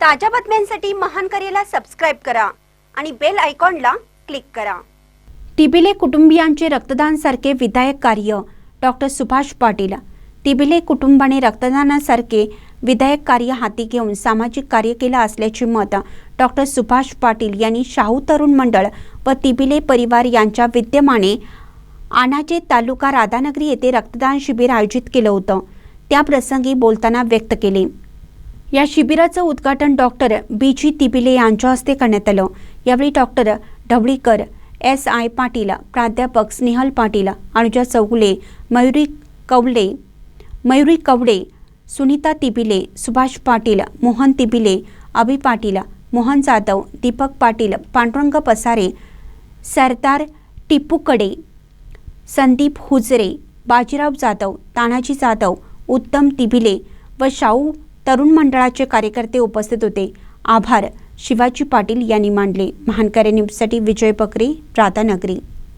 ताज्या बातम्यांसाठी महान करेला सबस्क्राईब करा आणि बेल आयकॉनला क्लिक करा. तिबिले कुटुंबियांचे रक्तदानसारखे विधायक कार्य डॉक्टर सुभाष पाटील. तिबिले कुटुंबाने रक्तदानासारखे विधायक कार्य हाती घेऊन सामाजिक कार्य केलं असल्याचे मत डॉक्टर सुभाष पाटील यांनी शाहू तरुण मंडळ व तिबिले परिवार यांच्या विद्यमाने आणाचे तालुका राधानगरी येथे रक्तदान शिबिर आयोजित केलं होतं. त्याप्रसंगी बोलताना व्यक्त केले. या शिबिराचं उद्घाटन डॉक्टर बी जी तिबिले यांच्या हस्ते करण्यात आलं. यावेळी doctor Dhavalikar S I Patil प्राध्यापक स्नेहल पाटील अनुजा चौगुले मयुरी कवले मयुरी कवडे सुनीता तिबिले सुभाष पाटील मोहन तिबिले अभि पाटील मोहन जाधव दीपक पाटील पांडुरंग पसारे सरदार टिपूकडे संदीप हुजरे बाजीराव जाधव तानाजी जाधव उत्तम तिबिले व शाहू तरुण मंडळाचे कार्यकर्ते उपस्थित होते. आभार. शिवाजी पाटील यांनी मांडले. महानकरे न्यूजसाठी विजय पकरी राधानगरी.